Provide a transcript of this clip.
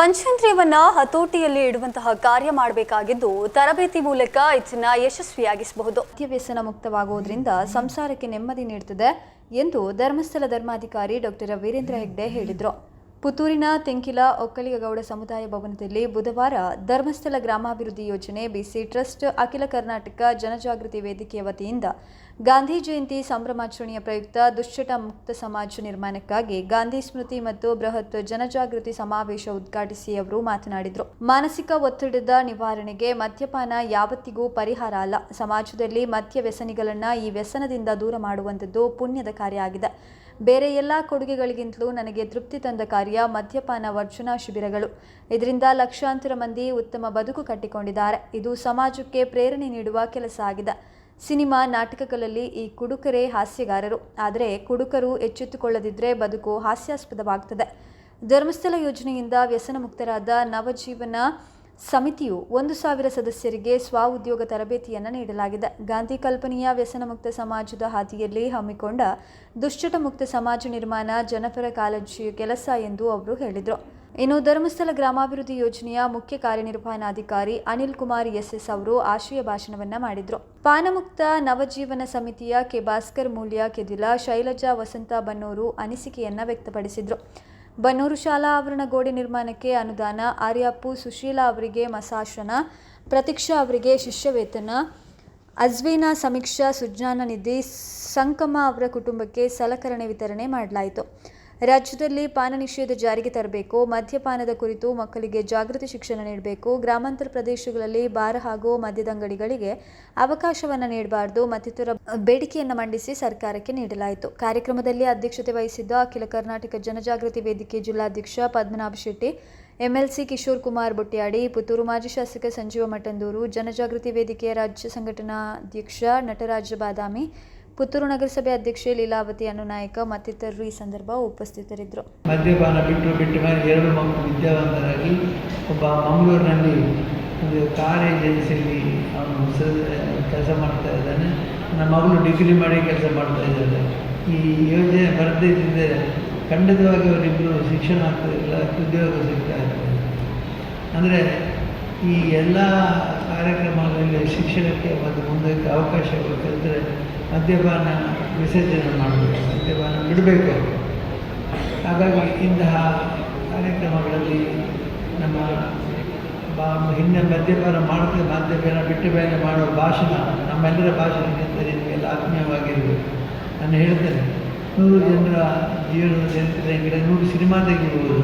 ಪಂಚೇಂದ್ರಿಯವನ್ನ ಹತೋಟಿಯಲ್ಲಿ ಇಡುವಂತಹ ಕಾರ್ಯ ಮಾಡಬೇಕಾಗಿದ್ದು ತರಬೇತಿ ಮೂಲಕ ಇದನ್ನ ಯಶಸ್ವಿಯಾಗಿಸಬಹುದು. ವ್ಯಸನ ಮುಕ್ತವಾಗುವುದರಿಂದ ಸಂಸಾರಕ್ಕೆ ನೆಮ್ಮದಿ ನೀಡುತ್ತದೆ ಎಂದು ಧರ್ಮಸ್ಥಳ ಧರ್ಮಾಧಿಕಾರಿ ಡಾಕ್ಟರ್ ವೀರೇಂದ್ರ ಹೆಗ್ಡೆ ಹೇಳಿದರು. ಪುತ್ತೂರಿನ ತೆಂಕಿಲ ಒಕ್ಕಲಿಗೌಡ ಸಮುದಾಯ ಭವನದಲ್ಲಿ ಬುಧವಾರ ಧರ್ಮಸ್ಥಳ ಗ್ರಾಮಾಭಿವೃದ್ಧಿ ಯೋಜನೆ ಬಿಸಿ ಟ್ರಸ್ಟ್, ಅಖಿಲ ಕರ್ನಾಟಕ ಜನಜಾಗೃತಿ ವೇದಿಕೆಯ ವತಿಯಿಂದ ಗಾಂಧಿ ಜಯಂತಿ ಸಂಭ್ರಮಾಚರಣೆಯ ಪ್ರಯುಕ್ತ ದುಶ್ಚಟ ಮುಕ್ತ ಸಮಾಜ ನಿರ್ಮಾಣಕ್ಕಾಗಿ ಗಾಂಧಿ ಸ್ಮೃತಿ ಮತ್ತು ಬೃಹತ್ ಜನಜಾಗೃತಿ ಸಮಾವೇಶ ಉದ್ಘಾಟಿಸಿ ಅವರು ಮಾತನಾಡಿದರು. ಮಾನಸಿಕ ಒತ್ತಡದ ನಿವಾರಣೆಗೆ ಮದ್ಯಪಾನ ಯಾವತ್ತಿಗೂ ಪರಿಹಾರ ಅಲ್ಲ. ಸಮಾಜದಲ್ಲಿ ಮದ್ಯ ವ್ಯಸನಿಗಳನ್ನು ಈ ವ್ಯಸನದಿಂದ ದೂರ ಮಾಡುವಂಥದ್ದು ಪುಣ್ಯದ ಕಾರ್ಯ ಆಗಿದೆ. ಬೇರೆ ಎಲ್ಲ ಕೊಡುಗೆಗಳಿಗಿಂತಲೂ ನನಗೆ ತೃಪ್ತಿ ತಂದ ಕಾರ್ಯ ಮದ್ಯಪಾನ ವರ್ಜನಾ ಶಿಬಿರಗಳು. ಇದರಿಂದ ಲಕ್ಷಾಂತರ ಮಂದಿ ಉತ್ತಮ ಬದುಕು ಕಟ್ಟಿಕೊಂಡಿದ್ದಾರೆ. ಇದು ಸಮಾಜಕ್ಕೆ ಪ್ರೇರಣೆ ನೀಡುವ ಕೆಲಸ ಆಗಿದೆ. ಸಿನಿಮಾ ನಾಟಕಗಳಲ್ಲಿ ಈ ಕುಡುಕರೇ ಹಾಸ್ಯಗಾರರು. ಆದರೆ ಕುಡುಕರು ಎಚ್ಚೆತ್ತುಕೊಳ್ಳದಿದ್ದರೆ ಬದುಕು ಹಾಸ್ಯಾಸ್ಪದವಾಗ್ತದೆ. ಧರ್ಮಸ್ಥಳ ಯೋಜನೆಯಿಂದ ವ್ಯಸನ ಮುಕ್ತರಾದ ನವಜೀವನ ಸಮಿತಿಯು ಒಂದು ಸಾವಿರ ಸದಸ್ಯರಿಗೆ ಸ್ವಉದ್ಯೋಗ ತರಬೇತಿಯನ್ನು ನೀಡಲಾಗಿದೆ. ಗಾಂಧಿ ಕಲ್ಪನೆಯ ವ್ಯಸನ ಮುಕ್ತ ಸಮಾಜದ ಹಾದಿಯಲ್ಲಿ ಹಮ್ಮಿಕೊಂಡ ದುಶ್ಚಟ ಮುಕ್ತ ಸಮಾಜ ನಿರ್ಮಾಣ ಜನಪರ ಕಾಳಜಿಯ ಕೆಲಸ ಎಂದು ಅವರು ಹೇಳಿದರು. ಇನ್ನು ಧರ್ಮಸ್ಥಳ ಗ್ರಾಮಾಭಿವೃದ್ಧಿ ಯೋಜನೆಯ ಮುಖ್ಯ ಕಾರ್ಯನಿರ್ವಹಣಾಧಿಕಾರಿ ಅನಿಲ್ ಕುಮಾರ್ ಎಸ್ ಎಸ್ ಅವರು ಆಶಯ ಭಾಷಣವನ್ನ ಮಾಡಿದರು. ಪಾನಮುಕ್ತ ನವಜೀವನ ಸಮಿತಿಯ ಕೆ ಭಾಸ್ಕರ್ ಮೂಲ್ಯ ಕೆದಿಲ ಶೈಲಜಾ ವಸಂತ ಬನ್ನೂರು ಅನಿಸಿಕೆಯನ್ನ ವ್ಯಕ್ತಪಡಿಸಿದರು. ಬನ್ನೂರು ಶಾಲಾ ಆವರಣ ಗೋಡೆ ನಿರ್ಮಾಣಕ್ಕೆ ಅನುದಾನ, ಆರ್ಯಾಪು ಸುಶೀಲಾ ಅವರಿಗೆ ಮಸಾಶನ, ಪ್ರತೀಕ್ಷಾ ಅವರಿಗೆ ಶಿಷ್ಯವೇತನ, ಅಜ್ವೀನಾ ಸಮೀಕ್ಷಾ ಸುಜ್ಞಾನ ನಿಧಿ, ಸಂಕಮ ಅವರ ಕುಟುಂಬಕ್ಕೆ ಸಲಕರಣೆ ವಿತರಣೆ ಮಾಡಲಾಯಿತು. ರಾಜ್ಯದಲ್ಲಿ ಪಾನ ನಿಷೇಧ ಜಾರಿಗೆ ತರಬೇಕು, ಮದ್ಯಪಾನದ ಕುರಿತು ಮಕ್ಕಳಿಗೆ ಜಾಗೃತಿ ಶಿಕ್ಷಣ ನೀಡಬೇಕು, ಗ್ರಾಮಾಂತರ ಪ್ರದೇಶಗಳಲ್ಲಿ ಬಾರ್ ಹಾಗೂ ಮದ್ಯದಂಗಡಿಗಳಿಗೆ ಅವಕಾಶವನ್ನು ನೀಡಬಾರದು, ಮತ್ತಿತರ ಬೇಡಿಕೆಯನ್ನು ಮಂಡಿಸಿ ಸರ್ಕಾರಕ್ಕೆ ನೀಡಲಾಯಿತು. ಕಾರ್ಯಕ್ರಮದಲ್ಲಿ ಅಧ್ಯಕ್ಷತೆ ವಹಿಸಿದ್ದ ಅಖಿಲ ಕರ್ನಾಟಕ ಜನಜಾಗೃತಿ ವೇದಿಕೆ ಜಿಲ್ಲಾಧ್ಯಕ್ಷ ಪದ್ಮನಾಭ ಶೆಟ್ಟಿ, ಎಂಎಲ್ಸಿ ಕಿಶೋರ್ ಕುಮಾರ್ ಬೊಟ್ಯಾಡಿ, ಪುತ್ತೂರು ಮಾಜಿ ಶಾಸಕ ಸಂಜೀವ ಮಠಂದೂರು ಜನಜಾಗೃತಿ ವೇದಿಕೆಯ ರಾಜ್ಯ ಸಂಘಟನಾಧ್ಯಕ್ಷ ನಟರಾಜ ಬಾದಾಮಿ ಪುತ್ತೂರು ನಗರಸಭೆ ಅಧ್ಯಕ್ಷೆ ಲೀಲಾವತಿ ಅನುನಾಯಕ ಮತ್ತಿತರರು ಈ ಸಂದರ್ಭ ಉಪಸ್ಥಿತರಿದ್ದರು. ಮದ್ಯಪಾನ ಬಿಟ್ಟು ಬಿಟ್ಟು ಎರಡು ಮಕ್ಕಳು ವಿದ್ಯಾವಂತರಾಗಿ ಒಬ್ಬ ಮಂಗಳೂರಿನಲ್ಲಿ ಒಂದು ಕಾರ್ ಏಜೆನ್ಸಿಯಲ್ಲಿ ಅವನು ಕೆಲಸ ಮಾಡ್ತಾ ಇದ್ದಾನೆ. ನಮ್ಮ ಮಗಳು ಡಿಗ್ರಿ ಮಾಡಿ ಕೆಲಸ ಮಾಡ್ತಾ ಇದ್ದಾರೆ ಈ ಯೋಜನೆ ಬರದಿದ್ದರೆ ಖಂಡಿತವಾಗಿ ಅವರಿಬ್ಬರು ಶಿಕ್ಷಣ ಆಗ್ತಾಯಿಲ್ಲ ಉದ್ಯೋಗ ಸಿಗ್ತಾ ಇರ್ತದೆ ಅಂದರೆ ಈ ಎಲ್ಲ ಕಾರ್ಯಕ್ರಮಗಳಲ್ಲಿ ಶಿಕ್ಷಣಕ್ಕೆ ಮತ್ತು ಮುಂದಕ್ಕೆ ಅವಕಾಶ ಬೇಕಂದರೆ ಮದ್ಯಪಾನ ವಿಸರ್ಜನೆ ಮಾಡಬೇಕು, ಮದ್ಯಪಾನ ಬಿಡಬೇಕು. ಹಾಗಾಗಿ ಇಂತಹ ಕಾರ್ಯಕ್ರಮಗಳಲ್ಲಿ ನಮ್ಮ ಬಾ ಹಿಂದೆ ಮದ್ಯಪಾನ ಮಾಡುತ್ತೆ ಮದ್ಯಪಾನ ಬಿಟ್ಟು ಬೇರೆ ಮಾಡುವ ಭಾಷಣ ನಮ್ಮೆಲ್ಲರ ಭಾಷಣಕ್ಕಿಂತ ನಿಮಗೆಲ್ಲ ಆತ್ಮೀಯವಾಗಿರಬೇಕು. ನಾನು ಹೇಳ್ತೇನೆ, ನೂರು ಜನರ ಜೀವನದ ಚರಿತ್ರೆ ನೂರು ಸಿನಿಮಾ ತೆಗಿಬೋದು